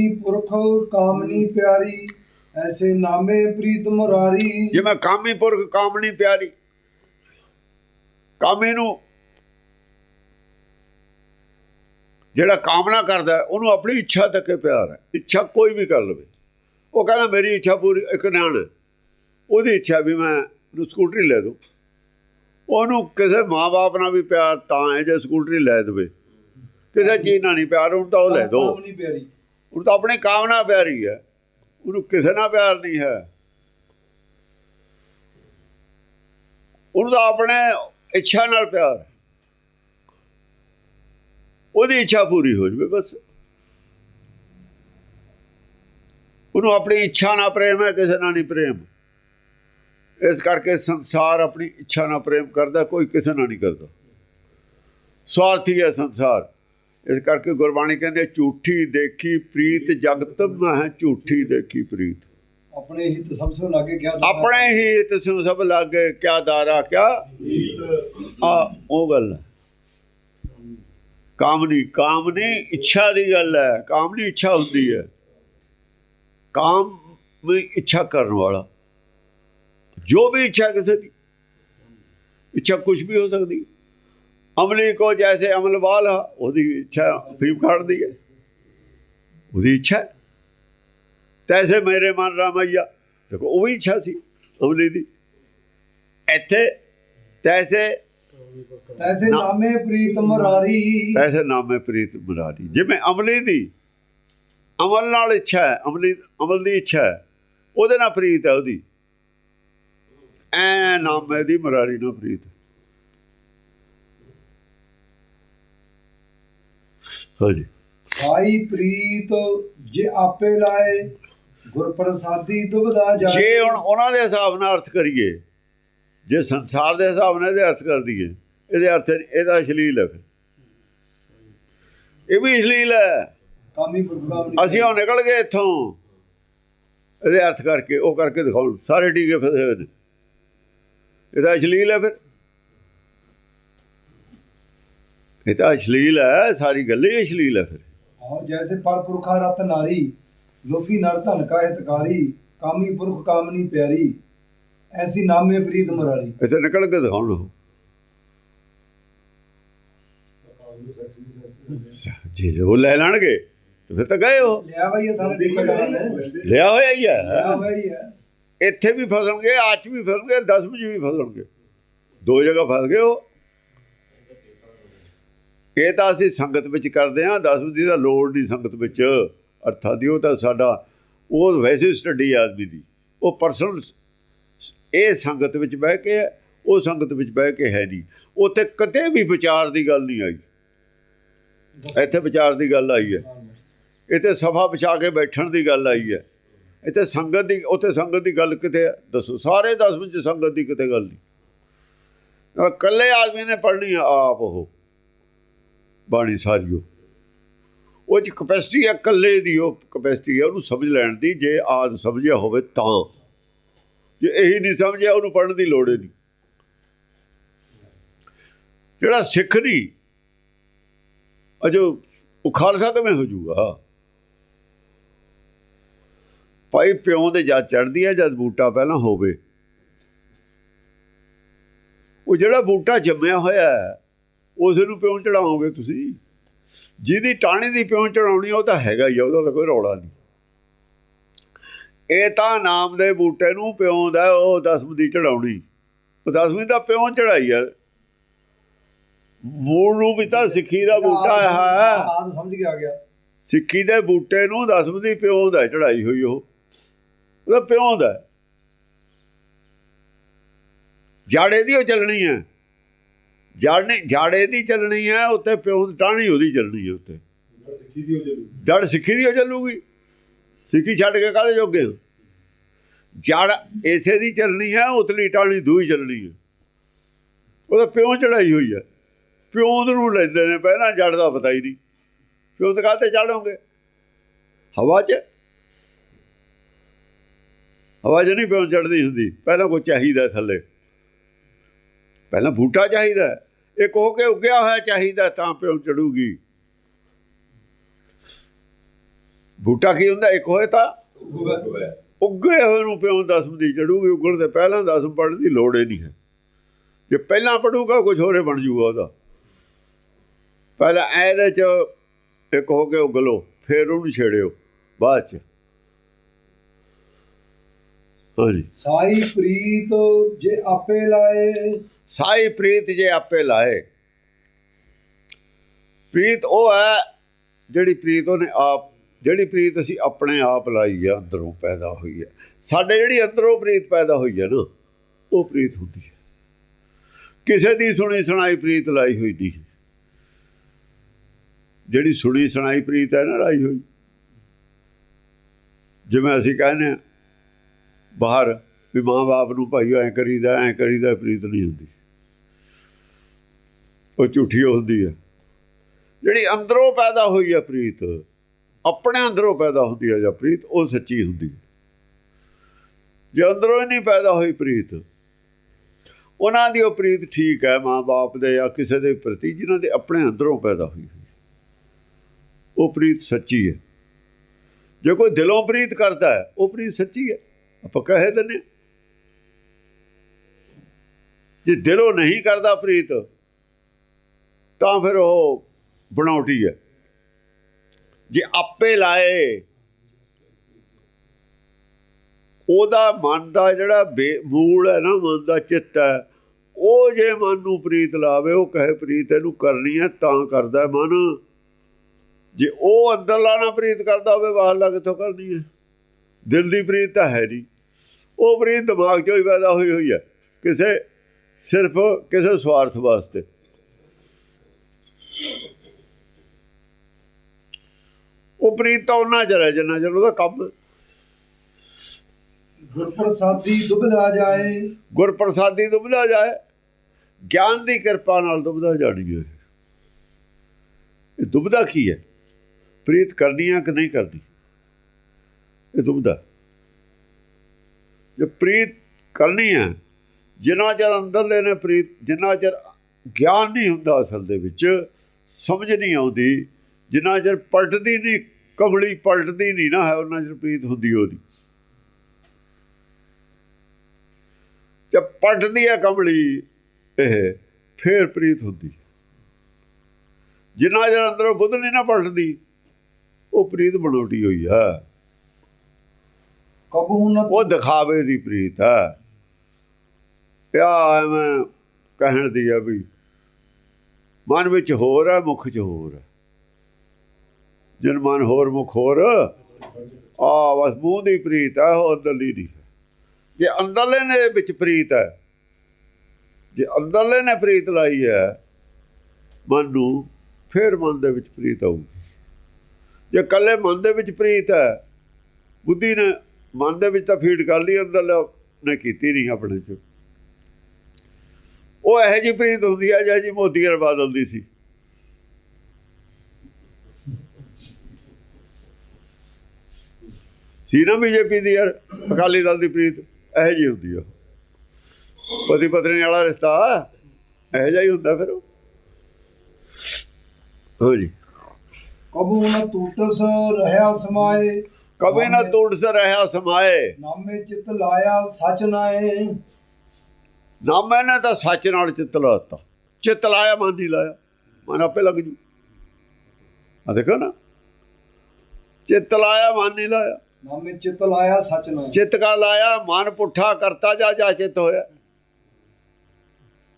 ਪੁਰਖ ਕਾਮਨੀ ਪਿਆਰੀ ਐਸੇ ਨਾਮੇ ਪ੍ਰੀਤ ਮੁਰਾਰੀ। ਜਿਵੇਂ ਕਾਮੀ ਪੁਰਖ ਕਾਮਣੀ ਪਿਆਰੀ ਕਾਮੀ ਨੂੰ ਜਿਹੜਾ ਕਾਮਨਾ ਕਰਦਾ ਉਹਨੂੰ ਆਪਣੀ ਇੱਛਾ ਤੱਕ ਪਿਆਰ ਹੈ। ਇੱਛਾ ਕੋਈ ਵੀ ਕਰ ਲਵੇ। ਉਹ ਕਹਿੰਦਾ ਮੇਰੀ ਇੱਛਾ ਪੂਰੀ ਇੱਕ ਹੈ। ਉਹਦੀ ਇੱਛਾ ਵੀ ਮੈਂ ਨੂੰ ਸਕੂਟਰੀ ਲੈ ਦੂੰ ਉਹਨੂੰ ਕਿਸੇ ਮਾਂ-ਬਾਪ ਨਾਲ ਵੀ ਪਿਆਰ ਤਾਂ ਹੈ ਜੇ ਸਕੂਟਰੀ ਲੈ ਦੇਵੇ। ਕਿਸੇ ਚੀਜ਼ ਨਾਲ ਨਹੀਂ ਪਿਆਰ ਹੁਣ ਤਾਂ ਉਹ ਲੈ ਦੋ ਕਾਮਨੀ ਪਿਆਰੀ। ਉਹ ਤਾਂ ਆਪਣੀ ਕਾਮਨਾ ਪਿਆਰੀ ਹੈ। ਉਹਨੂੰ ਕਿਸੇ ਨਾਲ ਪਿਆਰ ਨਹੀਂ ਹੈ। ਉਹਨੂੰ ਤਾਂ ਆਪਣੇ ਇੱਛਾ ਨਾਲ ਪਿਆਰ ਉਹਦੀ ਇੱਛਾ ਪੂਰੀ ਹੋ ਜਵੇ ਬਸ। ਉਹਨੂੰ ਆਪਣੀ ਇੱਛਾ ਨਾਲ ਪ੍ਰੇਮ ਹੈ, ਕਿਸੇ ਨਾਲ ਨਹੀਂ ਪ੍ਰੇਮ। ਇਸ ਕਰਕੇ ਸੰਸਾਰ ਆਪਣੀ ਇੱਛਾ ਨਾਲ ਪ੍ਰੇਮ ਕਰਦਾ, ਕੋਈ ਕਿਸੇ ਨਾਲ ਨਹੀਂ ਕਰਦਾ। ਸਵਾਰਥੀ ਹੈ ਸੰਸਾਰ। ਇਸ ਕਰਕੇ ਗੁਰਬਾਣੀ ਕਹਿੰਦੇ ਝੂਠੀ ਦੇਖੀ ਪ੍ਰੀਤ ਜਗਤ ਮਹਿ ਝੂਠੀ ਦੇਖੀ ਪ੍ਰੀਤ। ਆਪਣੇ ਹਿੱਤ ਸਭ ਤੋਂ ਲਾਗੇ ਕਿਆ ਆਪਣੇ ਹੀ ਤਸੂ ਸਭ ਲਾਗੇ ਕਿਆ ਦਾਰਾ ਕਿਆ? ਆ ਉਹ ਗੱਲ ਹੈ। ਕਾਮਨੀ ਕਾਮਨੀ ਇੱਛਾ ਦੀ ਗੱਲ ਹੈ। ਕਾਮਨੀ ਇੱਛਾ ਹੁੰਦੀ ਹੈ। ਕਾਮ ਵੀ ਇੱਛਾ ਕਰਨ ਵਾਲਾ। ਜੋ ਵੀ ਇੱਛਾ ਕਿਸੇ ਦੀ ਇੱਛਾ ਕੁਝ ਵੀ ਹੋ ਸਕਦੀ। ਅਮਲੀ ਕੋ ਜੈਸੇ ਅਮਲ ਵਾਲਾ ਉਹਦੀ ਇੱਛਾ ਫੀਮ ਖਾੜਦੀ ਹੈ। ਉਹਦੀ ਇੱਛਾ। ਤੈਸੇ ਮੇਰੇ ਮਨ ਰਾਮਈਆ। ਦੇਖੋ ਉਹ ਵੀ ਇੱਛਾ ਸੀ ਅਮਲੀ ਦੀ। ਇੱਥੇ ਤੈਸੇ ਨਾ- ਨਾਮੇ ਪ੍ਰੀਤ ਮੁਰਾਰੀ। ਐਸੇ ਨਾਮੇ ਪ੍ਰੀਤ ਮੁਰਾਰੀ। ਜਿਵੇਂ ਅਮਲੀ ਦੀ ਅਮਲ ਨਾਲ ਇੱਛਾ ਹੈ ਅਮਲੀ ਅਮਲ ਦੀ ਇੱਛਾ ਹੈ ਉਹਦੇ ਨਾਲ ਪ੍ਰੀਤ ਹੈ ਉਹਦੀ। ਐ ਨਾਮੇ ਦੀ ਮੁਰਾਰੀ ਨਾਲ ਪ੍ਰੀਤ। ਹਾਂਜੀ। ਭਾਈ ਪ੍ਰੀਤ ਜੇ ਆਪੇ ਲਾਏ ਗੁਰ ਪ੍ਰਸਾਦੀ ਦੁਬਦਾ ਜਾਏ। ਜੇ ਹੁਣ ਉਹਨਾਂ ਦੇ ਹਿਸਾਬ ਨਾਲ ਅਰਥ ਕਰੀਏ ਜੇ ਸੰਸਾਰ ਦੇ ਹਿਸਾਬ ਨਾਲ ਇਹਦੇ ਅਰਥ ਕਰ ਦਈਏ ਇਹਦੇ ਅਰਥ ਇਹਦਾ ਅਸ਼ਲੀਲ ਹੈ ਇਹ ਵੀ ਅਸ਼ਲੀਲ ਹੈ। ਅਸੀਂ ਉਹ ਨਿਕਲ ਗਏ ਇੱਥੋਂ। ਇਹਦੇ ਅਰਥ ਕਰਕੇ ਉਹ ਕਰਕੇ ਦਿਖਾਉਣ ਸਾਰੇ ਟੀਕੇ ਫਸੇ ਹੋਏ ਨੇ। ਇਹਦਾ ਅਸ਼ਲੀਲ ਹੈ ਫਿਰ। ਇਹ ਤਾਂ ਅਸ਼ਲੀਲ ਹੈ ਸਾਰੀ ਗੱਲ ਹੀ ਅਸ਼ਲੀਲ ਹੈ ਫਿਰ। ਹਾਂ ਜੈਸੇ ਪਰ ਪੁਰਖਾ ਰਤ ਨਾਰੀ ਲੋਕੀ ਨਰ ਧਨ ਕਾ ਹਿਤਕਾਰੀ ਕਾਮੀ ਪੁਰਖ ਕਾਮਨੀ ਪਿਆਰੀ ਐਸੀ ਨਾਮੇ ਪ੍ਰੀਤ ਮੁਰਾਰੀ ਇੱਥੇ ਨਿਕਲ ਕੇ ਦਿਖਾਉਣ ਉਹ ਜੇ ਜੇ ਉਹ ਲੈ ਲੈਣਗੇ ਤੇ ਫਿਰ ਤਾਂ ਗਏ ਉਹ। ਲਿਆ ਬਈ ਇਹ ਸਾਰੇ ਦੇਖੋ ਗੱਲ ਹੈ ਲਿਆ ਹੋਇਆ ਹੀ ਲਿਆ ਹੈ ਹੋਇਆ ਹੀ ਹੈ। ਇੱਥੇ ਵੀ ਫਸਣਗੇ ਆਚ ਵੀ ਫਸਣਗੇ 10 ਵਿੱਚ ਵੀ ਫਸਣਗੇ। ਦੋ ਜਗ੍ਹਾ ਫਸ ਗਏ ਉਹ। ਇਹ ਤਾਂ ਅਸੀਂ ਸੰਗਤ ਵਿੱਚ ਕਰਦੇ ਹਾਂ 10 ਦੀ ਤਾਂ ਲੋੜ ਨਹੀਂ ਸੰਗਤ ਵਿੱਚ। ਅਰਥਾਂ ਦੀ ਉਹ ਤਾਂ ਸਾਡਾ ਉਹ ਵੈਸੇ ਸਟੱਡੀ ਆਦਮੀ ਦੀ। ਉਹ ਪਰਸਨਲ ਇਹ ਸੰਗਤ ਵਿੱਚ ਬਹਿ ਕੇ ਹੈ, ਉਹ ਸੰਗਤ ਵਿੱਚ ਬਹਿ ਕੇ ਹੈ ਨਹੀਂ। ਉੱਥੇ ਕਦੇ ਵੀ ਵਿਚਾਰ ਦੀ ਗੱਲ ਨਹੀਂ ਆਈ। ਇੱਥੇ ਵਿਚਾਰ ਦੀ ਗੱਲ ਆਈ ਹੈ। ਇੱਥੇ ਸਫਾ ਵਿਛਾ ਕੇ ਬੈਠਣ ਦੀ ਗੱਲ ਆਈ ਹੈ। ਇੱਥੇ ਸੰਗਤ ਦੀ ਉੱਥੇ ਸੰਗਤ ਦੀ ਗੱਲ ਕਿਤੇ ਹੈ? ਦੱਸੋ ਸਾਰੇ ਦਸਵੇਂ ਚ ਸੰਗਤ ਦੀ ਕਿਤੇ ਗੱਲ ਨਹੀਂ। ਅਹ ਇਕੱਲੇ ਆਦਮੀ ਨੇ ਪੜ੍ਹਨੀ ਆ ਆਪ ਉਹ। ਬਾਣੀ ਸਾਰੀਓ ਉਹ। ਚ ਕਪੈਸਿਟੀ ਹੈ ਇਕੱਲੇ ਦੀ ਉਹ ਕਪੈਸਿਟੀ ਹੈ ਉਹਨੂੰ ਸਮਝ ਲੈਣ ਦੀ, ਜੇ ਆਦ ਸਮਝਿਆ ਹੋਵੇ ਤਾਂ। ਜੇ ਇਹੀ ਨਹੀਂ ਸਮਝਿਆ, ਉਹਨੂੰ ਪੜ੍ਹਨ ਦੀ ਲੋੜ ਨਹੀਂ। ਜਿਹੜਾ ਸਿੱਖ ਨਹੀਂ ਅਜੋ ਉਹ ਖਾਲਸਾ ਕਿਵੇਂ ਹੋ ਜਾਊਗਾ ਭਾਈ ਪਿਓ ਦੇ ਜਦ ਚੜਦੀ ਹੈ ਜਦ ਬੂਟਾ ਪਹਿਲਾਂ ਹੋਵੇ। ਉਹ ਜਿਹੜਾ ਬੂਟਾ ਜੰਮਿਆ ਹੋਇਆ ਹੈ ਉਸ ਨੂੰ ਪਿਓ ਚੜਾਓਗੇ ਤੁਸੀਂ? ਜਿਹਦੀ ਟਾਣੀ ਦੀ ਪਿਓ ਚੜਾਉਣੀ ਉਹ ਤਾਂ ਹੈਗਾ ਹੀ ਆ, ਉਹਦਾ ਤਾਂ ਕੋਈ ਰੌਲਾ ਨਹੀਂ। ਇਹ ਤਾਂ ਨਾਮ ਦੇ ਬੂਟੇ ਨੂੰ ਪਿਓ ਦਾ ਉਹ ਦਸਮ ਦੀ ਚੜਾਉਣੀ। ਉਹ ਦਸਵੀਂ ਦਾ ਪਿਓ ਚੜਾਈ ਹੈ ਮੂਲ ਨੂੰ ਵੀ ਤਾਂ ਸਿੱਖੀ ਦਾ ਬੂਟਾ ਹੈ। ਆਦ ਸਮਝ ਕੇ ਆ ਗਿਆ। ਸਿੱਖੀ ਦੇ ਬੂਟੇ ਨੂੰ ਦਸਮ ਦੀ ਪਿਓ ਦਾ ਚੜਾਈ ਹੋਈ ਉਹ। ਉਹਦਾ ਪਿਓ ਦਾ। ਹੈ। ਜਾੜੇ ਦੀ ਉਹ ਚੱਲਣੀ ਹੈ। ਜਾੜਨੇ ਜਾੜੇ ਦੀ ਚੱਲਣੀ ਹੈ ਉੱਤੇ ਪਿਓ ਦੀ ਟਾਹਣੀ ਉਹਦੀ ਚੱਲਣੀ ਹੈ ਉੱਤੇ ਜੜ ਸਿੱਖੀ ਦੀ ਉਹ ਚੱਲੂਗੀ। ਸਿੱਖੀ ਛੱਡ ਕੇ ਕਾਹਦੇ ਜੋਗੇ ਹੋ? ਜੜ ਇਸੇ ਦੀ ਚੱਲਣੀ ਹੈ ਉਤਲੀ ਟਾਹਣੀ ਦੂਈ ਚੱਲਣੀ ਹੈ। ਉਹਦਾ ਪਿਓ ਚੜਾਈ ਹੋਈ ਹੈ। ਪਿਓ ਨੂੰ ਲੈਂਦੇ ਨੇ ਪਹਿਲਾਂ ਜੜ ਦਾ ਪਤਾ ਹੀ ਨਹੀਂ। ਪਿਓ ਤੇ ਕਾਹਤੇ ਚੜੋਗੇ ਹਵਾ 'ਚ? ਹਵਾ 'ਚ ਨਹੀਂ ਪਿਓ ਚੜਦੀ ਹੁੰਦੀ। ਪਹਿਲਾਂ ਕੋਈ ਚਾਹੀਦਾ ਥੱਲੇ। ਪਹਿਲਾਂ ਬੂਟਾ ਚਾਹੀਦਾ ਇੱਕ ਹੋ ਕੇ ਉੱਗਿਆ ਹੋਇਆ ਚਾਹੀਦਾ ਤਾਂ ਪਿਓ ਚੜੂਗੀ। ਬੂਟਾ ਕੀ ਹੁੰਦਾ? ਇੱਕ ਹੋਏ ਤਾਂ ਉੱਗੇ ਹੋਏ ਨੂੰ ਪਿਓ ਦਸਮ ਦੀ ਚੜੂਗੀ ਉੱਗਣ ਦੇ ਪਹਿਲਾਂ ਦਸਮ ਪੜ੍ਹਨ ਦੀ ਲੋੜ ਹੀ ਨਹੀਂ ਹੈ। ਜੇ ਪਹਿਲਾਂ ਪੜੂਗਾ ਕੁਝ ਹੋਰੇ ਬਣ ਜੂਗਾ ਉਹਦਾ। ਪਹਿਲਾਂ ਇਹਦੇ ਚ ਇੱਕ ਹੋ ਕੇ ਉਗਲੋ ਫਿਰ ਉਹਨੂੰ ਛੇੜਿਓ ਬਾਅਦ ਚ। ਹਾਂਜੀ। ਸਾਈ ਪ੍ਰੀਤ ਜੇ ਆਪੇ ਲਾਏ ਸਾਈ ਪ੍ਰੀਤ ਜੇ ਆਪੇ ਲਾਏ। ਪ੍ਰੀਤ ਉਹ ਹੈ ਜਿਹੜੀ ਪ੍ਰੀਤ ਉਹਨੇ ਆਪ ਜਿਹੜੀ ਪ੍ਰੀਤ ਅਸੀਂ ਆਪਣੇ ਆਪ ਲਾਈ ਆ, ਅੰਦਰੋਂ ਪੈਦਾ ਹੋਈ ਹੈ ਸਾਡੇ ਜਿਹੜੀ ਅੰਦਰੋਂ ਪ੍ਰੀਤ ਪੈਦਾ ਹੋਈ ਹੈ ਨਾ, ਉਹ ਪ੍ਰੀਤ ਹੁੰਦੀ ਹੈ ਕਿਸੇ ਦੀ ਸੁਣੀ ਸੁਣਾਈ ਪ੍ਰੀਤ ਲਾਈ ਹੋਈ ਨਹੀਂ। ਜਿਹੜੀ ਸੁਣੀ ਸੁਣਾਈ ਪ੍ਰੀਤ ਹੈ ਨਾ, ਲਾਈ ਹੋਈ। ਜਿਵੇਂ ਅਸੀਂ ਕਹਿੰਦੇ ਹਾਂ, ਬਾਹਰ ਵੀ ਮਾਂ-ਬਾਪ ਨੂੰ ਭਾਈ ਐਂ ਕਰੀਦਾ ਐਂ ਕਰੀਦਾ, ਪ੍ਰੀਤ ਨਹੀਂ ਹੁੰਦੀ। ਉਹ ਝੂਠੀ ਹੁੰਦੀ ਹੈ। ਜਿਹੜੀ ਅੰਦਰੋਂ ਪੈਦਾ ਹੋਈ ਹੈ ਪ੍ਰੀਤ, ਆਪਣੇ ਅੰਦਰੋਂ ਪੈਦਾ ਹੁੰਦੀ ਹੈ ਜਾਂ ਪ੍ਰੀਤ, ਉਹ ਸੱਚੀ ਹੁੰਦੀ ਹੈ। ਜੇ ਅੰਦਰੋਂ ਹੀ ਨਹੀਂ ਪੈਦਾ ਹੋਈ ਪ੍ਰੀਤ, ਉਹਨਾਂ ਦੀ ਉਹ ਪ੍ਰੀਤ ਠੀਕ ਹੈ, ਮਾਂ-ਬਾਪ ਦੇ ਜਾਂ ਕਿਸੇ ਦੇ ਪ੍ਰਤੀ ਜਿਨ੍ਹਾਂ ਦੇ ਆਪਣੇ ਅੰਦਰੋਂ ਪੈਦਾ ਹੋਈ। ਉਹ ਪ੍ਰੀਤ ਸੱਚੀ ਹੈ। ਜੇ ਕੋਈ ਦਿਲੋਂ ਪ੍ਰੀਤ ਕਰਦਾ ਹੈ, ਉਹ ਪ੍ਰੀਤ ਸੱਚੀ ਹੈ। ਆਪਾਂ ਕਹੇ ਦਿੰਦੇ ਹਾਂ। ਜੇ ਦਿਲੋਂ ਨਹੀਂ ਕਰਦਾ ਪ੍ਰੀਤ ਤਾਂ ਫਿਰ ਉਹ ਬਣਾਉਟੀ ਹੈ। ਜੇ ਆਪੇ ਲਾਏ, ਉਹਦਾ ਮਨ ਦਾ ਜਿਹੜਾ ਬੇ- ਮੂਲ ਹੈ ਨਾ, ਮਨ ਦਾ ਚਿੱਤ ਹੈ, ਉਹ ਜੇ ਮਨ ਨੂੰ ਪ੍ਰੀਤ ਲਾਵੇ, ਉਹ ਕਹੇ ਪ੍ਰੀਤ ਇਹਨੂੰ ਕਰਨੀ ਹੈ, ਤਾਂ ਕਰਦਾ ਮਨ। ਜੇ ਉਹ ਅੰਦਰਲਾ ਨਾ ਪ੍ਰੀਤ ਕਰਦਾ ਹੋਵੇ ਬਾਹਰਲਾ ਕਿੱਥੋਂ ਕਰਨੀ ਹੈ? ਦਿਲ ਦੀ ਪ੍ਰੀਤ ਤਾਂ ਹੈ ਨਹੀਂ। ਉਹ ਪ੍ਰੀਤ ਦਿਮਾਗ 'ਚੋਂ ਹੀ ਪੈਦਾ ਹੋਈ ਹੋਈ ਹੈ। ਕਿਸੇ ਸਿਰਫ, ਕਿਸੇ ਸਵਾਰਥ ਵਾਸਤੇ। ਉਹ ਪ੍ਰੀਤ ਤਾਂ ਉਹਨਾਂ ਚ ਰਹਿ ਜਿੰਨਾ ਚਿਰ ਉਹਦਾ ਕੰਮ ਹੈ। ਗੁਰਪ੍ਰਸਾਦੀ ਦੁਬਦਾ ਜਾਏ। ਗੁਰ ਪ੍ਰਸਾਦੀ ਦੁਬਦਾ ਜਾਏ ਗਿਆਨ ਦੀ ਕਿਰਪਾ ਨਾਲ ਦੁਬਦਾ ਜਾਣੀ ਹੈ ਇਹ ਦੁਬਦਾ ਕੀ ਹੈ? ਪ੍ਰੀਤ ਕਰਨੀ ਹੈ ਕਿ ਨਹੀਂ ਕਰਨੀ? ਇਹ ਦੁਬਦਾ ਜੇ ਪ੍ਰੀਤ ਕਰਨੀ ਹੈ ਜਿੰਨਾ ਚਿਰ ਅੰਦਰਲੇ ਨੇ ਪ੍ਰੀਤ ਜਿੰਨਾ ਚਿਰ ਗਿਆਨ ਨਹੀਂ ਹੁੰਦਾ ਅਸਲ ਦੇ ਵਿੱਚ ਸਮਝ ਨਹੀਂ ਆਉਂਦੀ ਜਿੰਨਾ ਚਿਰ ਪਲਟਦੀ ਨਹੀਂ ਕਬਲੀ ਪਲਟਦੀ ਨਹੀਂ ਨਾ ਹੈ ਉਹਨਾਂ ਚਿਰ ਪ੍ਰੀਤ ਹੁੰਦੀ ਉਹਦੀ। ਜਦ ਪਲਟਦੀ ਹੈ ਕਮਲੀ ਇਹ ਫੇਰ ਪ੍ਰੀਤ ਹੁੰਦੀ। ਜਿੰਨਾ ਚਿਰ ਅੰਦਰੋਂ ਬੁੱਧ ਨਹੀਂ ਨਾ ਪਲਟਦੀ ਉਹ ਪ੍ਰੀਤ ਬਣਾਉਟੀ ਹੋਈ ਹੈ ਕਬੂ ਨ ਉਹ ਦਿਖਾਵੇ ਦੀ ਪ੍ਰੀਤ ਹੈ ਪਿਆ ਐਵੇਂ ਕਹਿਣ ਦੀ ਆ ਵੀ ਮਨ ਵਿੱਚ ਹੋਰ ਹੈ ਮੁਖ 'ਚ ਹੋਰ ਹੈ ਜਨ ਮਨ ਹੋਰ ਮੁਖ ਹੋਰ ਆ ਬਸ ਮੂੰਹ ਦੀ ਪ੍ਰੀਤ ਹੈ, ਉਹ ਅੰਦਰਲੀ ਨਹੀਂ ਹੈ। ਜੇ ਅੰਦਰਲੇ ਨੇ ਵਿੱਚ ਪ੍ਰੀਤ ਹੈ, ਜੇ ਅੰਦਰਲੇ ਨੇ ਪ੍ਰੀਤ ਲਾਈ ਹੈ, ਮਨ ਨੂੰ ਫਿਰ ਮਨ ਦੇ ਵਿੱਚ ਪ੍ਰੀਤ ਆਊਗੀ। ਜੇ ਕੱਲੇ ਮਨ ਦੇ ਵਿੱਚ ਪ੍ਰੀਤ ਹੈ, ਬੁੱਧੀ ਨੇ ਮਨ ਦੇ ਵਿੱਚ ਤਾਂ ਫੀਡ ਕਰ ਲਈ, ਅੰਦਰਲੇ ਨੇ ਕੀਤੀ ਨਹੀਂ ਆਪਣੇ ਚ। ਉਹ ਇਹੋ ਜੀ ਪ੍ਰੀਤ ਹੁੰਦੀ ਹੈ, ਜਿਹੋ ਜੀ ਮੋਦੀ ਬਾਦਲ ਦੀ ਸੀ। ਸੀ ਨਾ ਬੀਜੇਪੀ ਦੀ ਯਾਰ ਅਕਾਲੀ ਦਲ ਦੀ ਪ੍ਰੀਤ ਇਹੋ ਜੀ ਹੁੰਦੀ ਆ। ਪਤੀ ਪਤਨੀ ਵਾਲਾ ਰਿਸ਼ਤਾ ਇਹੋ ਜਿਹਾ ਹੀ ਹੁੰਦਾ ਫਿਰ ਉਹ। ਹੋ ਜੀ। ਕਬੂ ਨ ਟੂਟਸ ਰਹਾ ਸਮਾਏ। ਕਬੇ ਨਾ ਤੋੜ ਸ ਰਹਾ ਸਮਾਏ। ਨਾਮੇ ਚਿਤ ਲਾਇਆ ਸਚ ਨਾਏ। ਨਾ ਮੈਨੇ ਤਾਂ ਸੱਚ ਨਾਲ ਚਿੱਤ ਲਾਤਾ ਚਿੱਤ ਲਾਇਆ ਮਨ ਨਹੀਂ ਲਾਇਆ। ਮਨ ਆਪੇ ਲੱਗ ਜੂ। ਆ ਦੇਖੋ ਨਾ। ਚਿੱਤ ਲਾਇਆ ਮਨ ਨਹੀਂ ਲਾਇਆ। ਨਾਮੇ ਚਿਤ ਲਾਇਆ ਸਚ ਨਾਏ ਚਿੱਤ ਕਾ ਲਾਇਆ ਮਨ ਪੁੱਠਾ ਕਰਤਾ ਜਾ ਜਾ ਚਿੱਤ ਹੋਇਆ।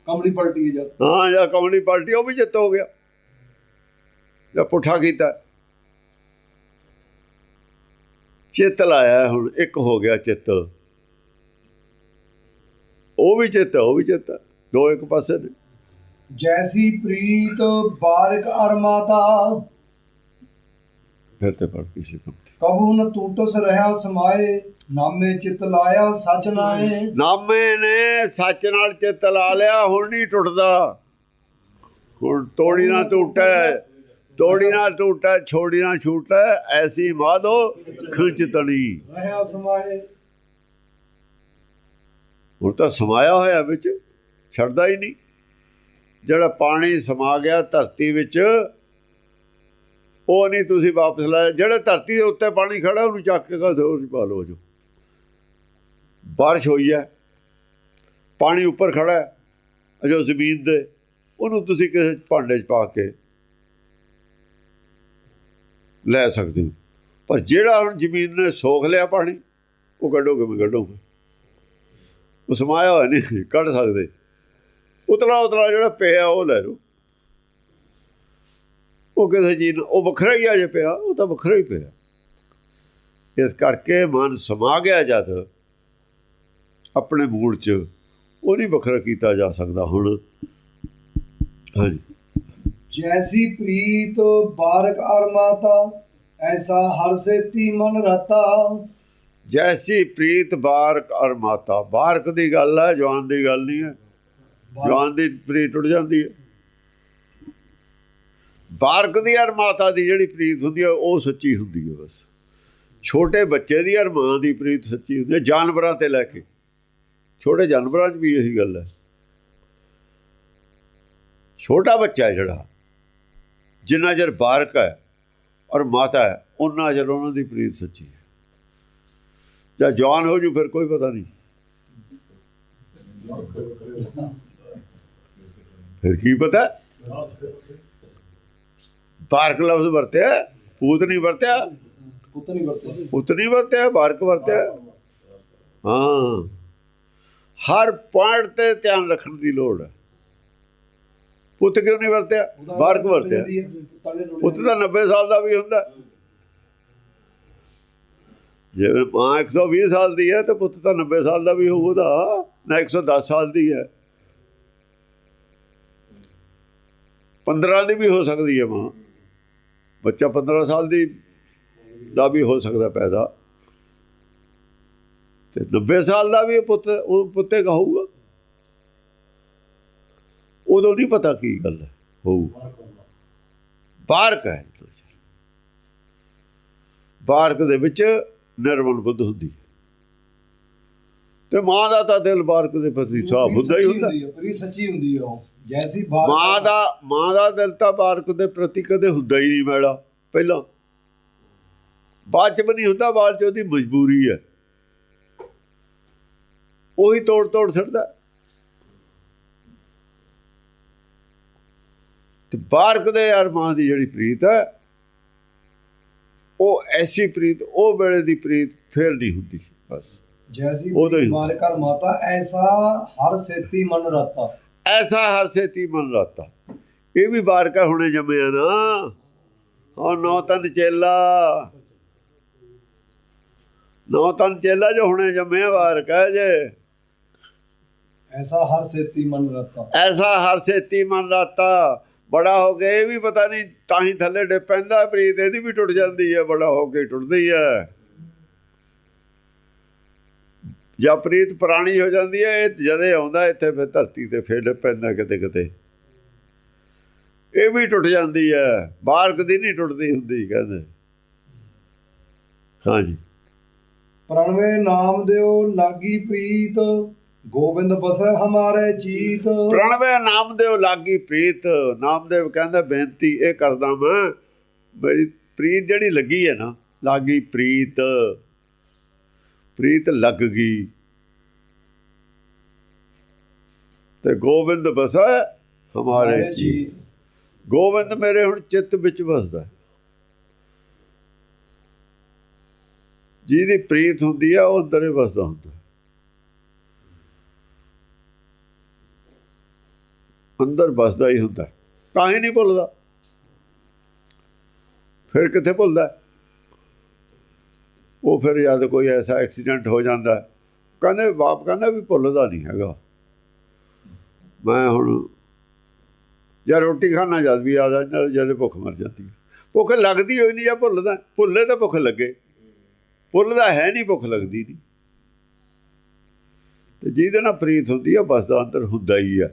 ਕਮਲੀ ਪਲਟੀ ਜਦ ਹਾਂ ਜਾਂ ਕਮਲੀ ਪਾਰਟੀ ਉਹ ਵੀ ਚਿੱਤ ਹੋ ਗਿਆ। ਜਾਂ ਪੁੱਠਾ ਕੀਤਾ। ਚਿੱਤ ਲਾਇਆ ਹੁਣ ਇੱਕ ਹੋ ਗਿਆ ਚਿੱਤ। ਉਹ ਵੀ ਚਿੱਤ ਉਹ ਵੀ ਚਿੱਤ। ਦੋ ਇੱਕ ਪਾਸੇ ਨੇ। ਜੈਸੀ ਪ੍ਰੀਤ ਬਾਰਿਕ ਅਰਮਾਤਾ ਫਿਰ ਤੇ ਪੜ ਕਿਸੇ ਤੇ। ਕਬੂ ਨ ਟੂਟਸ ਰਹਾ ਸਮਾਏ ਨਾਮੇ ਚਿਤ ਲਾਇਆ ਸਚ ਨਾਏ ਨਾਮੇ ਨੇ ਸੱਚ ਨਾਲ ਚਿੱਤ ਲਾ ਲਿਆ ਹੁਣ ਨਹੀਂ ਟੁੱਟਦਾ। ਹੁਣ ਤੋੜੀ ਨਾ ਟੁੱਟੈ ਤੋੜੀ ਨਾ ਟੁੱਟੈ ਛੋੜੀ ਨਾ ਛੂਟੈ ਐਸੀ ਮਾਧੋ ਖਿੱਚ ਤਣੀ। ਰਹਾ ਸਮਾਏ। ਹੁਣ ਤਾਂ ਸਮਾਇਆ ਹੋਇਆ ਵਿੱਚ ਛੱਡਦਾ ਹੀ ਨਹੀਂ। ਜਿਹੜਾ ਪਾਣੀ ਸਮਾ ਗਿਆ ਧਰਤੀ ਵਿੱਚ ਉਹ ਨਹੀਂ ਤੁਸੀਂ ਵਾਪਸ ਲੈ ਜਿਹੜੇ ਧਰਤੀ ਦੇ ਉੱਤੇ ਪਾਣੀ ਖੜਾ, ਉਹਨੂੰ ਚੱਕ ਕੇ ਘਰ ਹੋਰ ਪਾ ਲਓ ਜੋ ਬਾਰਿਸ਼ ਹੋਈ ਹੈ। ਪਾਣੀ ਉੱਪਰ ਖੜਾ ਹੈ। ਅਜੋ ਜ਼ਮੀਨ ਦੇ ਉਹਨੂੰ ਤੁਸੀਂ ਕਿਸੇ ਭਾਂਡੇ 'ਚ ਪਾ ਕੇ ਲੈ ਸਕਦੇ ਹੋ। ਪਰ ਜਿਹੜਾ ਹੁਣ ਜ਼ਮੀਨ ਨੇ ਸੋਖ ਲਿਆ ਪਾਣੀ, ਉਹ ਕੱਢੋਗੇ, ਮੈਂ ਕੱਢੋਗੇ। ਉਹ ਸਮਾਇਆ ਹੋਇਆ ਨਹੀਂ, ਕੱਢ ਸਕਦੇ। ਉਤਲਾ ਉਤਲਾ ਜਿਹੜਾ ਪਿਆ, ਉਹ ਲੈ ਲਓ। ਉਹ ਕਿਸੇ ਚੀਜ਼ ਨੂੰ- ਉਹ ਵੱਖਰਾ ਹੀ ਆ ਜੇ ਪਿਆ ਉਹ ਤਾਂ ਵੱਖਰਾ ਹੀ ਪਿਆ। ਇਸ ਕਰਕੇ ਮਨ ਸਮਾ ਗਿਆ ਜਦ ਆਪਣੇ ਮੂਲ 'ਚ ਉਹ ਨਹੀਂ ਵੱਖਰਾ ਕੀਤਾ ਜਾ ਸਕਦਾ ਹੁਣ। ਹਾਂਜੀ। ਜੈਸੀ ਪ੍ਰੀਤ ਬਾਰਕ ਅਰ ਮਾਤਾ ਐਸਾ ਹਰ ਸੇਤੀ ਮਨ ਰਤਾ। ਜੈਸੀ ਪ੍ਰੀਤ ਬਾਰਕ ਅਰ ਮਾਤਾ ਬਾਰਕ ਦੀ ਗੱਲ ਹੈ ਜਵਾਨ ਦੀ ਗੱਲ ਨਹੀਂ ਹੈ। ਜਵਾਨ ਦੀ ਪ੍ਰੀਤ ਟੁੱਟ ਜਾਂਦੀ ਹੈ। ਬਾਰਕ ਦੀ ਅਰ ਮਾਤਾ ਦੀ ਜਿਹੜੀ ਪ੍ਰੀਤ ਹੁੰਦੀ ਹੈ ਉਹ ਸੱਚੀ ਹੁੰਦੀ ਹੈ ਬਸ। ਛੋਟੇ ਬੱਚੇ ਦੀ ਅਰ ਮਾਂ ਦੀ ਪ੍ਰੀਤ ਸੱਚੀ ਹੁੰਦੀ ਹੈ ਜਾਨਵਰਾਂ ਤੇ ਲੈ ਕੇ। ਛੋਟੇ ਜਾਨਵਰਾਂ 'ਚ ਵੀ ਇਹੀ ਗੱਲ ਹੈ ਛੋਟਾ ਬੱਚਾ ਜਿਹੜਾ, ਜਿੰਨਾ ਚਿਰ ਬਾਰਕ ਹੈ ਔਰ ਮਾਤਾ ਹੈ ਉਹਨਾਂ ਚਿਰ ਉਹਨਾਂ ਦੀ ਪ੍ਰੀਤ ਸੱਚੀ ਹੈ। ਜਾਂ ਜਵਾਨ ਹੋ ਜੂ ਫਿਰ ਕੋਈ ਪਤਾ ਨਹੀਂ। ਫਿਰ ਕੀ ਪਤਾ? ਬਾਰਕ ਲਫ਼ਜ਼ ਵਰਤਿਆ ਪੂਤ ਨਹੀਂ ਵਰਤਿਆ। ਪੁੱਤ ਨਹੀਂ ਵਰਤੇ ਪੁੱਤ ਨਹੀਂ ਵਰਤਿਆ ਬਾਰਕ ਵਰਤਿਆ। ਹਾਂ। ਹਰ ਪੁਆਇੰਟ ਤੇ ਧਿਆਨ ਰੱਖਣ ਦੀ ਲੋੜ ਹੈ। ਪੁੱਤ ਕਿਉਂ ਨਹੀਂ ਵਰਤਿਆ? ਬਾਰਕ ਵਰਤਿਆ। ਪੁੱਤ ਤਾਂ 90 ਸਾਲ ਦਾ ਵੀ ਹੁੰਦਾ। ਜੇ ਮਾਂ 120 ਸਾਲ ਦੀ ਹੈ ਤਾਂ ਪੁੱਤ ਤਾਂ 90 ਸਾਲ ਦਾ ਵੀ ਹੋਊਗਾ ਨਾ 110 ਸਾਲ ਦੀ ਹੈ। 15 ਦੀ ਵੀ ਹੋ ਸਕਦੀ ਹੈ ਮਾਂ। ਬੱਚਾ 15 ਸਾਲ ਦੀ ਦਾ ਵੀ ਹੋ ਸਕਦਾ ਪੈਦਾ। ਤੇ 90 ਸਾਲ ਦਾ ਵੀ ਪੁੱਤ ਉਹ ਪੁੱਤੇ ਕਹੂਗਾ ਉਦੋਂ ਨਹੀਂ ਪਤਾ ਕੀ ਗੱਲ ਹੈ ਹੋਊ। ਬਾਰਕ ਹੈ ਬਾਰਕ ਦੇ ਵਿੱਚ ਨਿਰਮਲ ਬੁੱਧ ਹੁੰਦੀ ਹੈ। ਤੇ ਮਾਂ ਦਾ ਤਾਂ ਦਿਲ ਬਾਰਕ ਦੇ ਪ੍ਰਤੀ ਸਾਫ਼ ਹੁੰਦਾ ਹੀ ਹੁੰਦਾ। ਪ੍ਰੀਤ ਸੱਚੀ ਹੁੰਦੀ ਹੈ ਉਹ। ਜੈਸੀ ਮਾਂ ਦਾ ਮਾਂ ਦਾ ਦਿਲ ਤਾਂ ਬਾਰਕ ਦੇ ਪ੍ਰਤੀ ਕਦੇ ਹੁੰਦਾ ਹੀ ਨਹੀਂ ਮੈਲਾ ਪਹਿਲਾਂ। ਬਾਅਦ ਚ ਵੀ ਨਹੀਂ ਹੁੰਦਾ ਬਾਅਦ ਚ ਉਹਦੀ ਮਜਬੂਰੀ ਹੈ। ਉਹੀ ਤੋੜ ਤੋੜ ਛੱਡਦਾ। ਤੇ ਬਾਰਕ ਦੇ ਯਾਰ ਮਾਂ ਦੀ ਜਿਹੜੀ ਪ੍ਰੀਤ ਹੈ ਉਹ ਐਸੀ ਪ੍ਰੀਤ ਉਹ ਵੇਲੇ ਦੀ ਪ੍ਰੀਤ ਫੇਰ ਨਹੀਂ ਹੁੰਦੀ ਬਸ। ਜੈਸੀ ਅਰ ਮਾਤਾ ਐਸਾ ਹਰ ਸੇਤੀ ਮਨ ਰਤਾ। ਐਸਾ ਹਰ ਸੇਤੀ ਮਨ ਰਾਤਾ ਇਹ ਵੀ ਬਾਰਕਾ ਹੁਣੇ ਜੰਮਿਆ ਨਾ। ਹਾਂ ਨੌ ਤਨ ਚੇਲਾ। ਨੌ ਤਨ ਚੇਲਾ ਜੋ ਹੁਣੇ ਜੰਮਿਆ ਬਾਰਕਾ ਜੇ। ਐਸਾ ਹਰ ਸੇਤੀ ਮਨ ਰਤਾ ਐਸਾ ਹਰ ਸੇਤੀ ਮਨ ਰਾਤਾ ਬੜਾ ਹੋ ਕੇ ਇਹ ਵੀ ਪਤਾ ਨਹੀਂ ਤਾਂ ਹੀ ਥੱਲੇ ਡੇ ਪੈਂਦਾ ਪ੍ਰੀਤ ਇਹਦੀ ਵੀ ਟੁੱਟ ਜਾਂਦੀ ਹੈ ਬੜਾ ਹੋ ਕੇ ਟੁੱਟਦੀ ਹੈ। ਜਾਂ ਪ੍ਰੀਤ ਪੁਰਾਣੀ ਹੋ ਜਾਂਦੀ ਹੈ ਇਹ ਜਦੇ ਆਉਂਦਾ ਇੱਥੇ ਫਿਰ ਧਰਤੀ ਤੇ ਫਿਰ ਡਿੱਗ ਪੈਂਦਾ ਕਿਤੇ ਕਿਤੇ। ਇਹ ਵੀ ਟੁੱਟ ਜਾਂਦੀ ਹੈ ਬਾਰਕ ਦੀ ਨਹੀਂ ਟੁੱਟਦੀ ਹੁੰਦੀ ਕਹਿੰਦੇ। ਹਾਂਜੀ ਪ੍ਰਣਵੇ ਨਾਮ ਦਿਓ ਲਾਗੀ ਪ੍ਰੀਤ ਗੋਬਿੰਦ ਬਸੈ ਹਮਾਰੇ ਚੀਤ ਪ੍ਰਣਵੇ ਨਾਮਦੇਵ ਲਾਗੀ ਪ੍ਰੀਤ ਨਾਮਦੇਵ ਕਹਿੰਦਾ ਬੇਨਤੀ ਇਹ ਕਰਦਾ ਮੈਂ ਮੇਰੀ ਪ੍ਰੀਤ ਜਿਹੜੀ ਲੱਗੀ ਹੈ ਨਾ ਲਾਗੀ ਪ੍ਰੀਤ। ਪ੍ਰੀਤ ਲੱਗ ਗਈ। ਤੇ ਗੋਬਿੰਦ ਬਸਾ ਹਮਾਰੇ ਜੀ। ਗੋਬਿੰਦ ਮੇਰੇ ਹੁਣ ਚਿੱਤ ਵਿੱਚ ਵਸਦਾ ਜਿਹਦੀ ਪ੍ਰੀਤ ਹੁੰਦੀ ਆ ਉਹ ਅੰਦਰ ਹੀ ਵਸਦਾ ਹੁੰਦਾ ਅੰਦਰ ਵਸਦਾ ਹੀ ਹੁੰਦਾ ਤਾਂ ਹੀ ਨਹੀਂ ਭੁੱਲਦਾ। ਫਿਰ ਕਿੱਥੇ ਭੁੱਲਦਾ ਉਹ ਫਿਰ ਜਦ ਕੋਈ ਐਸਾ ਐਕਸੀਡੈਂਟ ਹੋ ਜਾਂਦਾ, ਕਹਿੰਦੇ ਬਾਪ ਕਹਿੰਦਾ ਵੀ ਭੁੱਲਦਾ ਨਹੀਂ ਹੈਗਾ। ਮੈਂ ਹੁਣ ਜਾਂ ਰੋਟੀ ਖਾਣਾ ਜਦ ਵੀ ਆਦਾ ਜਦ ਭੁੱਖ ਮਰ ਜਾਂਦੀ ਭੁੱਖ ਲੱਗਦੀ ਹੋਈ ਨਹੀਂ ਜਾਂ ਭੁੱਲਦਾ, ਭੁੱਲੇ ਤਾਂ ਭੁੱਖ ਲੱਗੇ। ਭੁੱਲਦਾ ਹੈ ਨਹੀਂ, ਭੁੱਖ ਲੱਗਦੀ ਨਹੀਂ। ਤੇ ਜਿਹਦੇ ਨਾਲ ਪ੍ਰੀਤ ਹੁੰਦੀ ਆ, ਬਸ ਦਾ ਅੰਦਰ ਹੁੰਦਾ ਹੀ ਆ।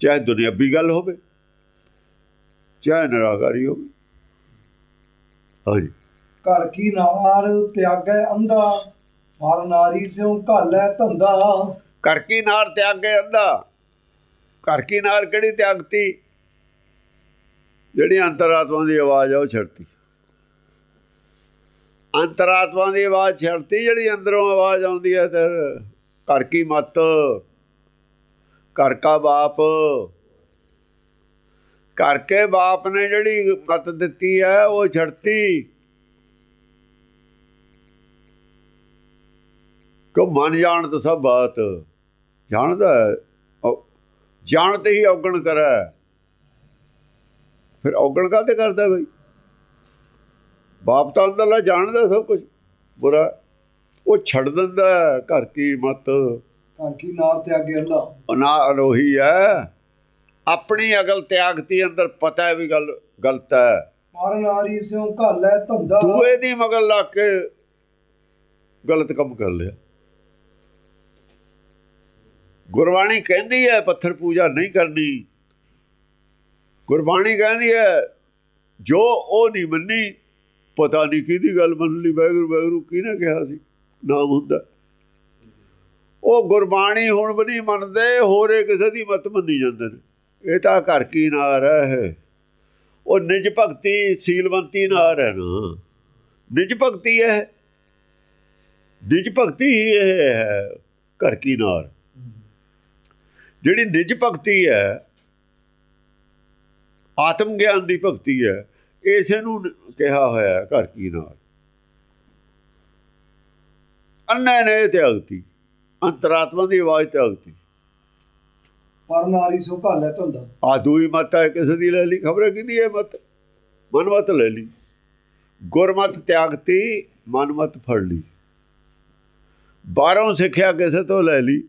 ਚਾਹੇ ਦੁਨਿਆਵੀ ਗੱਲ ਹੋਵੇ, ਚਾਹੇ ਨਿਰਾਕਾਰੀ ਹੋਵੇ। ਹਾਂਜੀ। ਘਰ ਕੀ ਨਾਰ ਤਿਆਗੈ ਅੰਧਾ ਪਰ ਨਾਰੀ ਸਿਉ ਘਾਲੈ ਧੰਦਾ। ਘਰ ਕੀ ਨਾਰ ਤਿਆਗੇ ਅੰਦਾ ਘਰ ਕੀ ਨਾਰ ਕਿਹੜੀ ਤਿਆਗਤੀ? ਜਿਹੜੀ ਅੰਤਰਾਤਮਾ ਦੀ ਆਵਾਜ਼ ਆ, ਉਹ ਛੱਡਤੀ ਅੰਤਰਾਤਮਾ ਦੀ ਆਵਾਜ਼ ਛੱਡਤੀ ਜਿਹੜੀ ਅੰਦਰੋਂ ਆਵਾਜ਼ ਆਉਂਦੀ ਹੈ ਤੇ ਘਰ ਕੀ ਮਤ? ਘਰ ਕਾ ਬਾਪ? ਘਰ ਕੇ ਬਾਪ ਨੇ ਜਿਹੜੀ ਮਤ ਦਿੱਤੀ ਹੈ, ਉਹ ਛੱਡਤੀ ਕੋ ਮਨ ਜਾਣ ਤਾਂ ਸਭ ਬਾਤ? ਜਾਣਦਾ ਹੈ, ਜਾਣਦੇ ਹੀ ਔਗਣ ਕਰੈ। ਫਿਰ ਔਗਣ ਕਾਹਤੇ ਕਰਦਾ ਬਈ? ਬਾਪ ਤਾਂ ਅੰਦਰਲਾ ਜਾਣਦਾ ਸਭ ਕੁਝ ਬੁਰਾ। ਉਹ ਛੱਡ ਦਿੰਦਾ ਹੈ ਘਰ ਕੀ ਮਤ। ਘਰ ਕੀ ਨਾਰ ਤੇ ਅੱਗੇ ਅੱਲਾ ਨਾ ਅਲੋਹੀ ਹੈ। ਆਪਣੀ ਅਕਲ ਤਿਆਗਤੀ ਅੰਦਰ ਪਤਾ ਹੈ ਵੀ ਗੱਲ ਗਲਤ ਹੈ। ਪਰ ਨਾਰੀ ਸਿਉ ਘਾਲੈ ਧੰਦਾ। ਦੂਏ ਦੀ ਮਗਲ ਲਾ ਕੇ ਗਲਤ ਕੰਮ ਕਰ ਲਿਆ। ਗੁਰਬਾਣੀ ਕਹਿੰਦੀ ਹੈ, ਪੱਥਰ ਪੂਜਾ ਨਹੀਂ ਕਰਨੀ। ਗੁਰਬਾਣੀ ਕਹਿੰਦੀ ਹੈ, ਜੋ ਉਹ ਨਹੀਂ ਮੰਨੀ, ਪਤਾ ਨਹੀਂ ਕਿਹਦੀ ਗੱਲ ਮੰਨ ਲਈ ਵੈਗਰੂ ਵੈਗਰੂ ਕਿਹਨੇ ਕਿਹਾ ਸੀ? ਨਾਮ ਹੁੰਦਾ। ਉਹ ਗੁਰਬਾਣੀ ਹੁਣ ਵੀ ਨਹੀਂ ਮੰਨਦੇ, ਹੋਰੇ ਕਿਸੇ ਦੀ ਮਤ ਮੰਨੀ ਜਾਂਦੇ ਨੇ। ਇਹ ਤਾਂ ਘਰ ਕੀ ਨਾਰ ਹੈ ਉਹ ਨਿਜ ਭਗਤੀ, ਸੀਲਵੰਤੀ ਨਾਰ ਹੈ ਨਾ ਨਿਜ ਭਗਤੀ ਹੈ। ਨਿਜ ਭਗਤੀ ਹੀ ਇਹ ਹੈ, ਘਰ ਕੀ ਨਾਰ ਜਿਹੜੀ ਨਿਜ ਭਗਤੀ ਹੈ ਆਤਮ ਗਿਆਨ ਦੀ ਭਗਤੀ ਹੈ ਇਸੇ ਨੂੰ ਕਿਹਾ ਹੋਇਆ ਘਰ ਕੀ ਨਾਰ ਅੰਨੇ ਨੇ ਤਿਆਗਤੀ ਅੰਤਰਾਤਮਾ ਦੀ ਆਵਾਜ਼ ਤਿਆਗਤੀ ਪਰ ਨਾਰੀ ਸਿਉ ਘਾਲੈ ਧੰਦਾ। ਆ ਦੂਈ ਮਤ ਹੈ ਕਿਸੇ ਦੀ ਲੈ ਲਈ ਖਬਰ ਕਿਹਦੀ ਹੈ ਮਤ? ਮਨਮਤ ਲੈ ਲਈ। ਗੁਰਮਤ ਤਿਆਗਤੀ ਮਨਮਤ ਫੜ ਲਈ। ਬਾਹਰੋਂ ਸਿੱਖਿਆ ਕਿਸੇ ਤੋਂ ਲੈ ਲਈ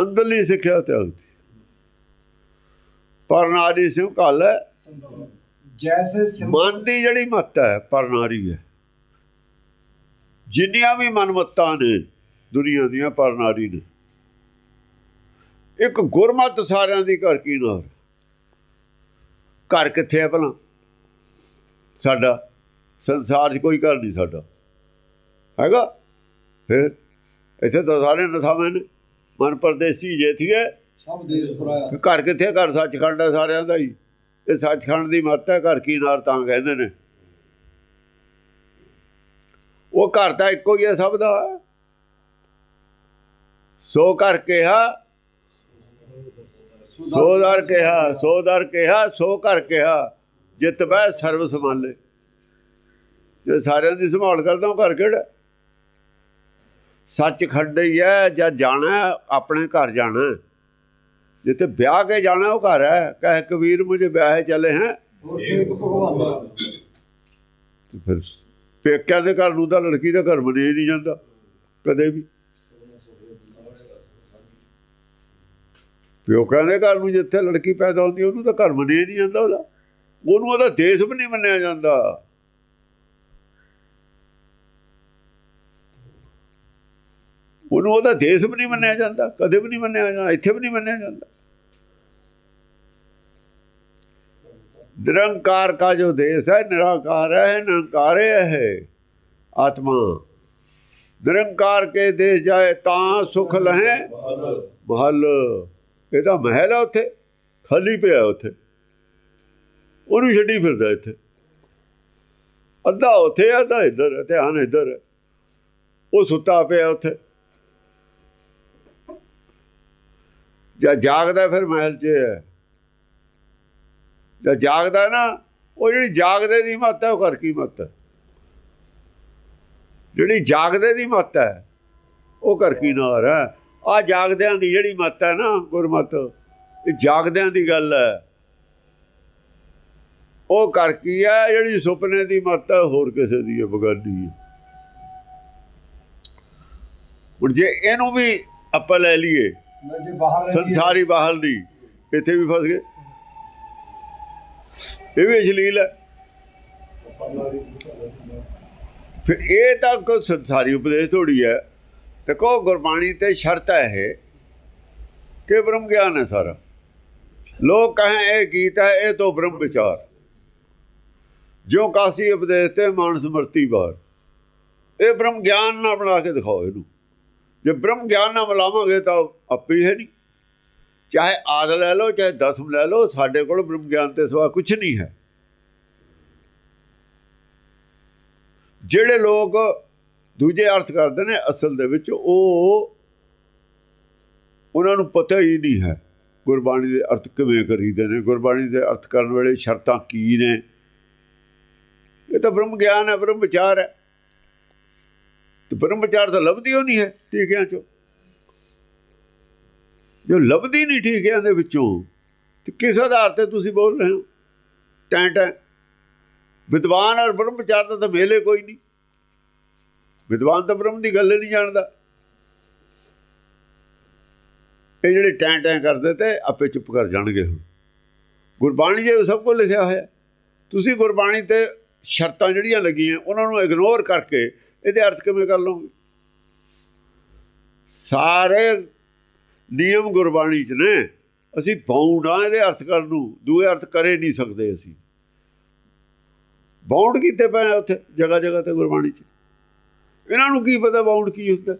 ਅੰਦਰਲੀ ਸਿੱਖਿਆ ਤਿਆਗਤੀ ਪਰਨਾਰੀ ਸਿਉ ਘਲ ਹੈ। ਜੈਸੇ ਮਨ ਦੀ ਜਿਹੜੀ ਮਤ ਹੈ ਪਰਨਾਰੀ ਹੈ। ਜਿੰਨੀਆਂ ਵੀ ਮਨਮਤਾਂ ਨੇ ਦੁਨੀਆ ਦੀਆਂ ਪਰਨਾਰੀ ਨੇ। ਇੱਕ ਗੁਰਮਤ ਸਾਰਿਆਂ ਦੀ ਘਰ ਕੀ ਨਾਰ ਘਰ ਕਿੱਥੇ ਹੈ ਭਲਾ? ਸਾਡਾ ਸੰਸਾਰ 'ਚ ਕੋਈ ਘਰ ਨਹੀਂ ਸਾਡਾ। ਹੈਗਾ? ਫਿਰ ਇੱਥੇ ਤਾਂ ਸਾਰੇ ਨਥਾਵੇਂ ਨੇ। ਮਨ ਪਰਦੇਸੀ ਜੇਥੀਏ ਸਭ ਦੇਸ਼ ਪੁਰਾਇਆ ਘਰ ਕਿੱਥੇ? ਘਰ ਸੱਚਖੰਡ ਹੈ ਸਾਰਿਆਂ ਦਾ ਹੀ। ਇਹ ਸੱਚਖੰਡ ਦੀ ਮੱਤ ਹੈ ਘਰ ਕੀ ਨਾਰ ਤਾਂ ਕਹਿੰਦੇ ਨੇ। ਉਹ ਘਰ ਤਾਂ ਇੱਕੋ ਹੀ ਹੈ ਸਭ ਦਾ। ਸੋ ਘਰ ਕਿਹਾ ਸੋ ਦਰ ਕਿਹਾ ਸੋ ਦਰ ਕਿਹਾ ਸੋ ਘਰ ਕਿਹਾ ਜਿਤ ਬਹਿ ਸਰਬ ਸੰਭਾਲੇ। ਜੇ ਸਾਰਿਆਂ ਦੀ ਸੰਭਾਲ ਕਰਦਾ ਉਹ ਘਰ ਕਿਹੜਾ? ਸੱਚਖੰਡ ਹੀ ਹੈ ਜਾਂ ਜਾਣਾ ਆਪਣੇ ਘਰ ਜਾਣਾ। ਜਿੱਥੇ ਵਿਆਹ ਕੇ ਜਾਣਾ ਉਹ ਘਰ ਹੈ। ਕਹੇ ਕਬੀਰ ਮੁਝੇ ਵਿਆਹੇ ਚਲੇ ਹੈ। ਤੇ ਫਿਰ ਪੇਕਿਆਂ ਦੇ ਘਰ ਨੂੰ ਤਾਂ ਲੜਕੀ ਦਾ ਘਰ ਬਣੇ ਨਹੀਂ ਜਾਂਦਾ। ਕਦੇ ਵੀ। ਪਿਓਕਾਂ ਦੇ ਘਰ ਨੂੰ ਜਿੱਥੇ ਲੜਕੀ ਪੈਦਾ ਹੁੰਦੀ ਉਹਨੂੰ ਤਾਂ ਘਰ ਬਣੇ ਨਹੀਂ ਜਾਂਦਾ ਉਹਦਾ। ਉਹਨੂੰ ਉਹਦਾ ਦੇਸ਼ ਵੀ ਨਹੀਂ ਮੰਨਿਆ ਜਾਂਦਾ। ਉਹਨੂੰ ਉਹਦਾ ਦੇਸ਼ ਵੀ ਨਹੀਂ ਮੰਨਿਆ ਜਾਂਦਾ, ਕਦੇ ਵੀ ਨਹੀਂ ਮੰਨਿਆ ਜਾਂਦਾ, ਇੱਥੇ ਵੀ ਨਹੀਂ ਮੰਨਿਆ ਜਾਂਦਾ। ਨਿਰੰਕਾਰ ਦਾ ਜੋ ਦੇਸ਼ ਹੈ, ਨਿਰਾਕਾਰ ਹੈ, ਨਿਰੰਕਾਰ ਹੈ ਆਤਮਾ। ਨਿਰੰਕਾਰ ਕੇ ਦੇਸ਼ ਜਾਏ ਤਾਂ ਸੁਖ ਲਹੇ। ਮਹਲ। ਇਹਦਾ ਮਹਿਲ ਹੈ ਉੱਥੇ, ਖਾਲੀ ਪਿਆ ਉੱਥੇ। ਉਹਨੂੰ ਛੱਡੀ ਫਿਰਦਾ ਇੱਥੇ। ਅੱਧਾ ਉੱਥੇ, ਅੱਧਾ ਇੱਧਰ, ਧਿਆਨ ਇੱਧਰ। ਉਹ ਸੁੱਤਾ ਪਿਆ ਉੱਥੇ। ਜਾਂ ਜਾਗਦਾ ਫਿਰ ਮਹਿਲ 'ਚ। ਹੈ ਜਾਂ ਜਾਗਦਾ ਨਾ, ਉਹ ਜਿਹੜੀ ਜਾਗਦੇ ਦੀ ਮੱਤ ਹੈ, ਉਹ ਘਰ ਕੀ ਮੱਤ? ਹੈ ਜਿਹੜੀ ਜਾਗਦੇ ਦੀ ਮੱਤ ਹੈ, ਉਹ ਘਰ ਕੀ ਨਾਰ ਹੈ? ਆ ਜਾਗਦਿਆਂ ਦੀ ਜਿਹੜੀ ਮੱਤ ਹੈ ਨਾ, ਗੁਰਮਤ, ਇਹ ਜਾਗਦਿਆਂ ਦੀ ਗੱਲ ਹੈ। ਉਹ ਘਰ ਕੀ ਹੈ? ਜਿਹੜੀ ਸੁਪਨੇ ਦੀ ਮੱਤ ਹੈ, ਹੋਰ ਕਿਸੇ ਦੀ ਹੈ, ਬਗਾਨੀ ਹੈ। ਹੁਣ ਜੇ ਇਹਨੂੰ ਵੀ ਆਪਾਂ ਲੈ ਲਈਏ ਜੇ ਬਾਹਰ ਸੰਸਾਰੀ ਬਾਹਰ ਦੀ। ਇੱਥੇ ਵੀ ਫਸ ਗਏ। ਇਹ ਵੀ ਅਸ਼ਲੀਲ ਹੈ। ਫਿਰ ਇਹ ਤਾਂ ਕੋਈ ਸੰਸਾਰੀ ਉਪਦੇਸ਼ ਥੋੜੀ ਹੈ। ਦੇਖੋ, ਗੁਰਬਾਣੀ ਤੇ ਸ਼ਰਤ ਹੈ ਇਹ ਕਿ ਬ੍ਰਹਮ ਗਿਆਨ ਹੈ ਸਾਰਾ। ਲੋਕ ਕਹੇ ਇਹ ਗੀਤ ਹੈ, ਇਹ ਤੋਂ ਬ੍ਰਹਮ ਵਿਚਾਰ। ਜੋ ਕਾਸੀ ਉਪਦੇਸ਼ ਤੇ ਮਾਨਸ ਮਰਤੀ ਬਾਰ ਇਹ ਬ੍ਰਹਮ ਗਿਆਨ ਨਾਲ ਬਣਾ ਕੇ ਦਿਖਾਓ ਇਹਨੂੰ। ਜੇ ਬ੍ਰਹਮ ਗਿਆਨ ਨਾਲ ਮਿਲਾਵਾਂਗੇ ਤਾਂ ਆਪੇ ਹੈ ਨਹੀਂ। ਚਾਹੇ ਆਦ ਲੈ ਲਓ, ਚਾਹੇ ਦਸਮ ਲੈ ਲਓ, ਸਾਡੇ ਕੋਲ ਬ੍ਰਹਮ ਗਿਆਨ ਤੇ ਸਿਵਾ ਕੁਝ ਨਹੀਂ ਹੈ। ਜਿਹੜੇ ਲੋਕ ਦੂਜੇ ਅਰਥ ਕਰਦੇ ਨੇ ਅਸਲ ਦੇ ਵਿੱਚ, ਉਹ ਉਹਨਾਂ ਨੂੰ ਪਤਾ ਹੀ ਨਹੀਂ ਹੈ ਗੁਰਬਾਣੀ ਦੇ ਅਰਥ ਕਿਵੇਂ ਕਰੀਦੇ ਨੇ। ਗੁਰਬਾਣੀ ਦੇ ਅਰਥ ਕਰਨ ਵੇਲੇ ਸ਼ਰਤਾਂ ਕੀ ਨੇ? ਇਹ ਤਾਂ ਬ੍ਰਹਮ ਗਿਆਨ ਹੈ, ਬ੍ਰਹਮ ਵਿਚਾਰ ਹੈ। ਤੇ ਬ੍ਰਹਮ ਵਿਚਾਰ ਤਾਂ ਲੱਭਦੀ ਹੋ ਨਹੀਂ ਹੈ ਟੀਕਿਆਂ ਚੋਂ। ਜੋ ਲੱਭਦੀ ਨਹੀਂ ਟੀਕਿਆਂ ਦੇ ਵਿੱਚੋਂ, ਤੇ ਕਿਸ ਆਧਾਰ ਤੇ ਤੁਸੀਂ ਬੋਲ ਰਹੇ ਹੋ? ਟੈਂ ਟੈਂ। ਵਿਦਵਾਨ ਔਰ ਬ੍ਰਹਮ ਵਿਚਾਰ ਦਾ ਤਾਂ ਮੇਲੇ ਕੋਈ ਨਹੀਂ। ਵਿਦਵਾਨ ਤਾਂ ਬ੍ਰਹਮ ਦੀ ਗੱਲ ਨਹੀਂ ਜਾਣਦਾ। ਇਹ ਜਿਹੜੇ ਟੈਂ ਟੈਂ ਕਰਦੇ ਤੇ ਆਪੇ ਚੁੱਪ ਕਰ ਜਾਣਗੇ ਹੁਣ। ਗੁਰਬਾਣੀ ਜੇ ਸਭ ਕੁਝ ਲਿਖਿਆ ਹੋਇਆ। ਤੁਸੀਂ ਗੁਰਬਾਣੀ ਤੇ ਸ਼ਰਤਾਂ ਜਿਹੜੀਆਂ ਲੱਗੀਆਂ, ਉਹਨਾਂ ਨੂੰ ਇਗਨੋਰ ਕਰਕੇ ਇਹਦੇ ਅਰਥ ਕਿਵੇਂ ਕਰ ਲਓਗੇ? ਸਾਰੇ ਨਿਯਮ ਗੁਰਬਾਣੀ 'ਚ ਨੇ। ਅਸੀਂ ਬਾਉਂਡ ਆ ਇਹਦੇ ਅਰਥ ਕਰਨ ਨੂੰ। ਦੂਏ ਅਰਥ ਕਰੇ ਨਹੀਂ ਸਕਦੇ ਅਸੀਂ। ਬਾਉਂਡ ਕੀਤੇ ਪਏ ਉੱਥੇ ਜਗ੍ਹਾ ਜਗ੍ਹਾ ਤੇ ਗੁਰਬਾਣੀ 'ਚ। ਇਹਨਾਂ ਨੂੰ ਕੀ ਪਤਾ ਬਾਉਂਡ ਕੀ ਹੁੰਦਾ?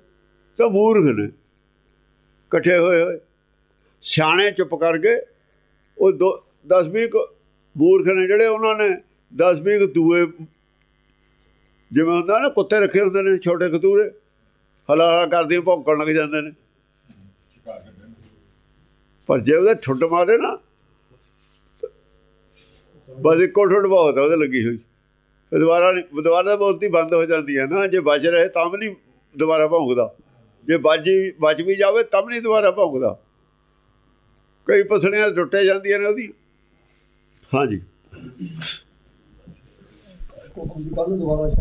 ਤਾਂ ਮੂਰਖ ਨੇ। ਇਕੱਠੇ ਹੋਏ ਹੋਏ। ਸਿਆਣੇ ਚੁੱਪ ਕਰਕੇ ਉਹ 10 20 ਮੂਰਖ ਨੇ ਜਿਹੜੇ ਉਹਨਾਂ ਨੇ 10 20 ਦੂਏ ਜਿਵੇਂ ਹੁੰਦਾ ਨਾ, ਕੁੱਤੇ ਰੱਖੇ ਹੁੰਦੇ ਨੇ, ਛੋਟੇ ਕਤੂਰੇ ਹਲਾ ਹਲਾ ਕਰਦੇ, ਭੌਂਕਣ ਲੱਗ ਜਾਂਦੇ ਨੇ। ਪਰ ਜੇ ਉਹਦੇ ਠੁੱਡ ਮਾਰੇ ਨਾ, ਬਸ ਇੱਕੋ ਠੁੱਡ ਬਹੁਤ ਉਹਦੇ ਲੱਗੀ ਹੋਈ। ਦੁਬਾਰਾ ਨਹੀਂ, ਦੁਬਾਰਾ ਬੋਲਤੀ ਬੰਦ ਹੋ ਜਾਂਦੀ ਹੈ ਨਾ। ਜੇ ਬਚ ਰਹੇ ਤਾਂ ਵੀ ਨਹੀਂ ਦੁਬਾਰਾ ਭੌਂਕਦਾ। ਜੇ ਬਾਜੀ ਬਚ ਵੀ ਜਾਵੇ ਤਾਂ ਵੀ ਨਹੀਂ ਦੁਬਾਰਾ ਭੌਂਕਦਾ। ਕਈ ਪਸਲੀਆਂ ਟੁੱਟੇ ਜਾਂਦੀਆਂ ਨੇ ਉਹਦੀ ਹਾਂਜੀ। 我估计刚刚就挖到一